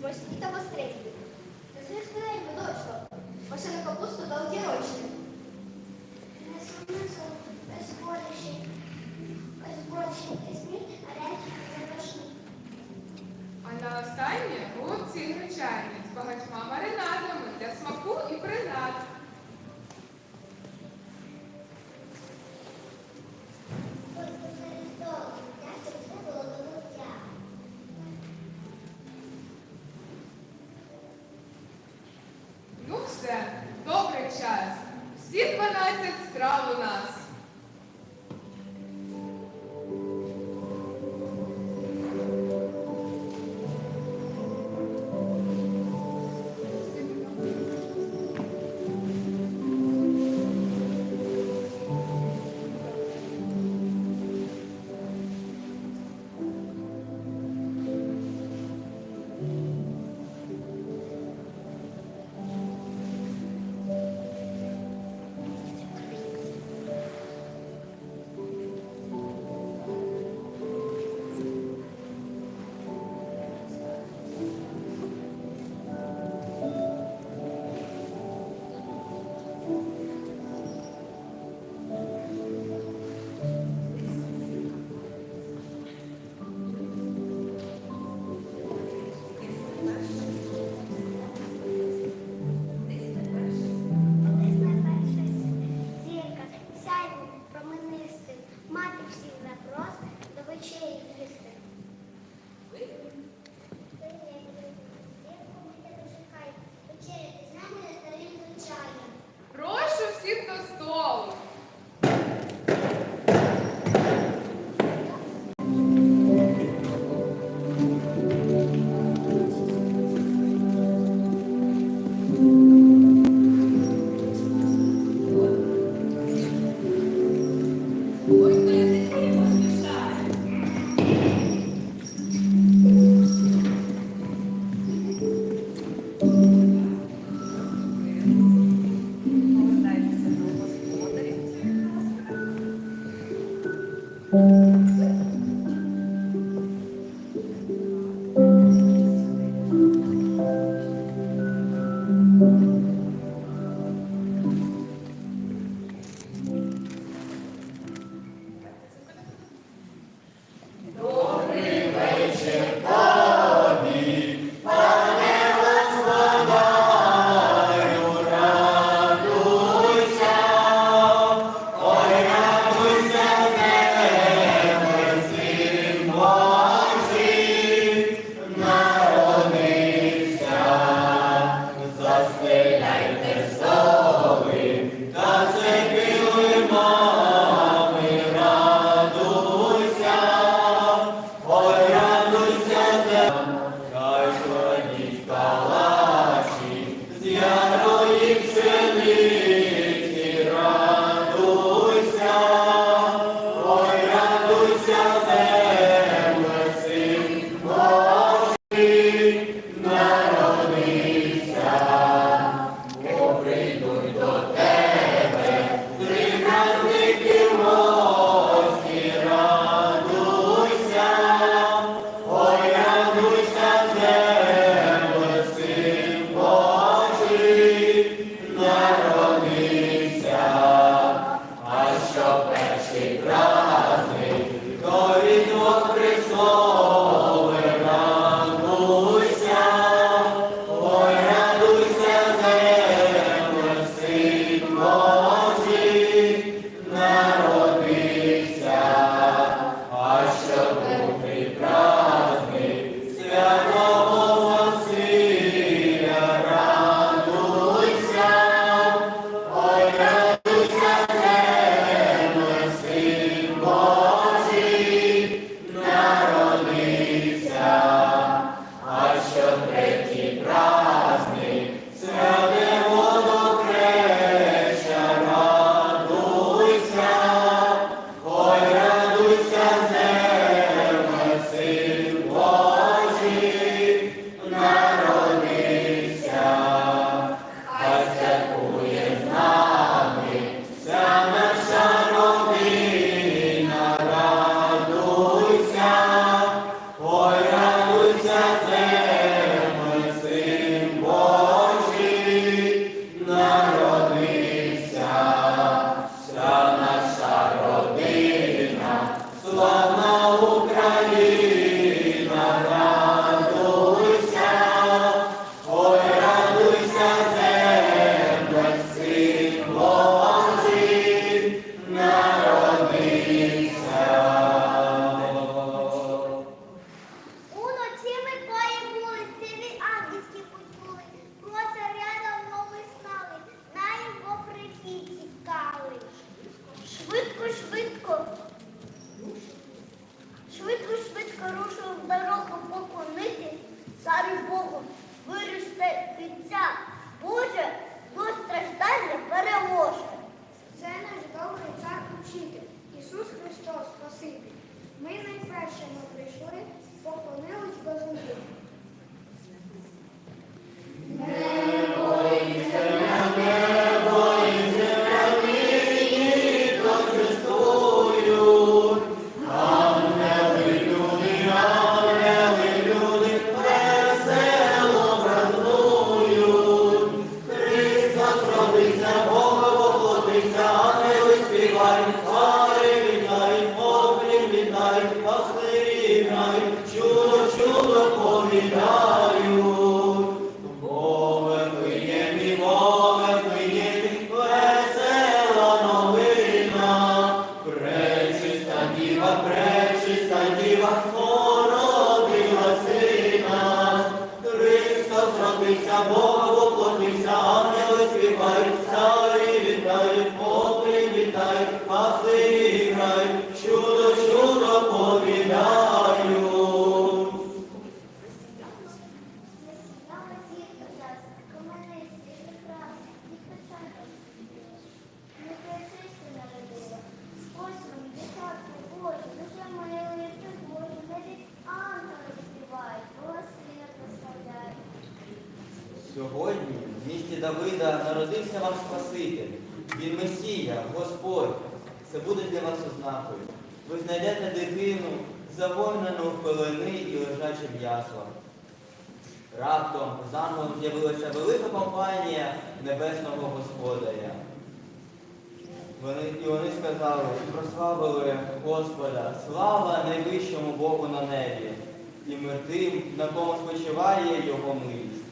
Смачні та гостренькі. Boy. Amen. Lord. Сьогодні в місті Давида народився вам Спаситель. Він Месія, Господь. Це буде для вас ознакою. Ви знайдете дитину, загорнену в пелени і лежаче яслах. Раптом з з'явилася велика компанія небесного Господаря. Вони, і вони сказали, прославили Господа, слава найвищому Богу на небі, і мир тим, на кому спочиває його милість.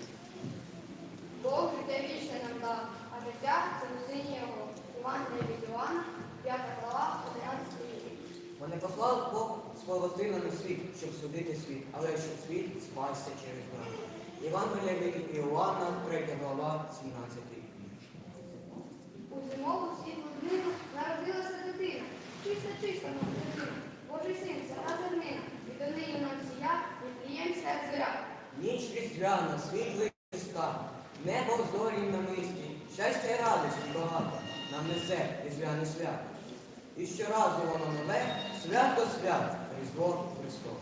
Бог життя вічне нам дав, а життя це в сині його. Іван від Івана, 5 глава, 11 вірш. Бо не послав Бог свого сина на світ, щоб судити світ, але щоб світ спасся через нього. Євангелія від Іоанна, 3 глава, 17 вірш. Нам несе різдвяне свято. І щоразу воно нове, свято свят, Різдво Христове.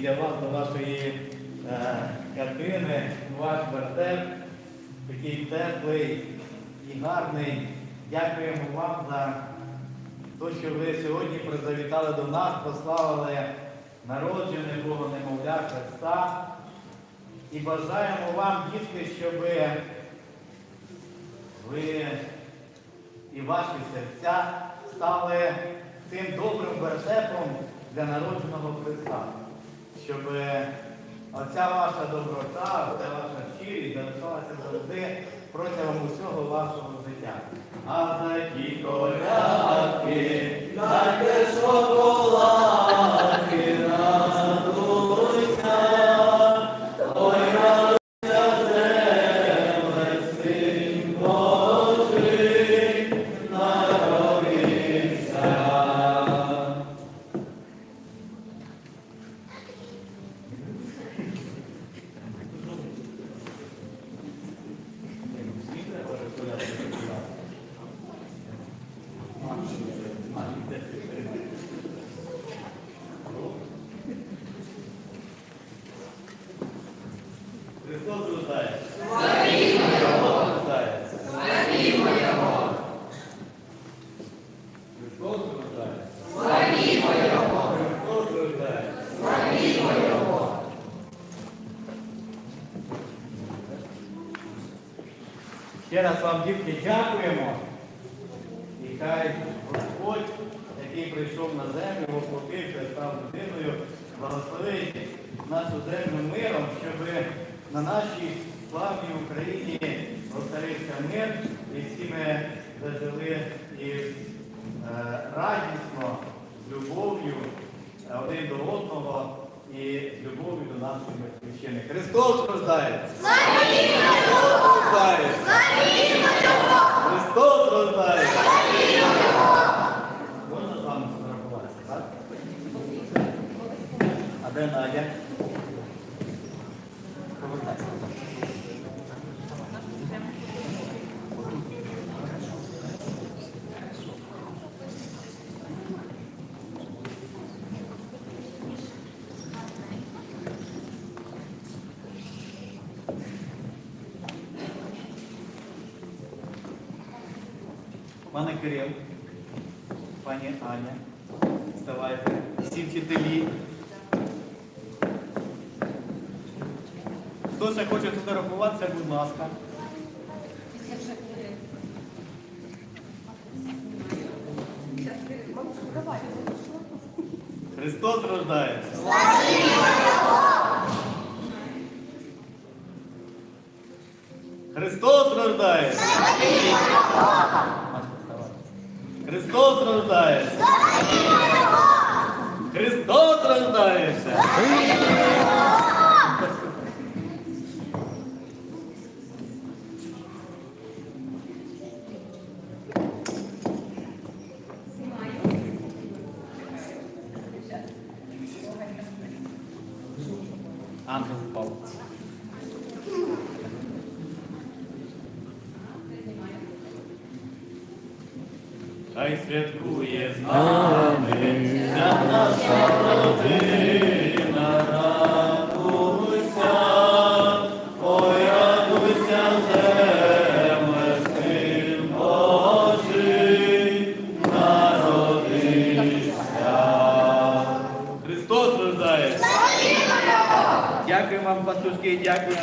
Біля вас до вашої е, картини ваш вертеп, такий теплий і гарний. Дякуємо вам за то, що ви сьогодні завітали до нас, прославили народження Бога немовля Христа. І бажаємо вам, дітки, щоб ви і ваші серця стали цим добрим вертепом для народженого Христа. Щоб оця ваша доброта, оця ваша щирість залишалася завжди протягом усього вашого життя. А за ті колядки, дайте шоколадки, Христос рождає. Рождається. Христос рождає. Христос рождає. Ще раз вам, дітки, дякуємо. І хай Господь, який прийшов на землю, воплотився, став людиною, благословить нашу землю миром, щоб на нашій славній Україні розцарився мир, і всі ми зажили із е, радісно, з любов'ю е, один до одного і з любов'ю до нашої батьківщини. Христос рождає! Христос рождає! Можна з вами фотографуватися, так? А де Надя? Кирил, пані Аня, вставайте, всі вчителі. Хто ще хоче фотографуватися, будь ласка. Христос рождається. Христос рождається. Христос рождається. Христос рождається. Ангел впав. Хай святкує з нами вся наша родина, радуйся, ой, радуйся, земле, син Божий, народився. Христос рождається. Дякую вам, пастушки, дякую.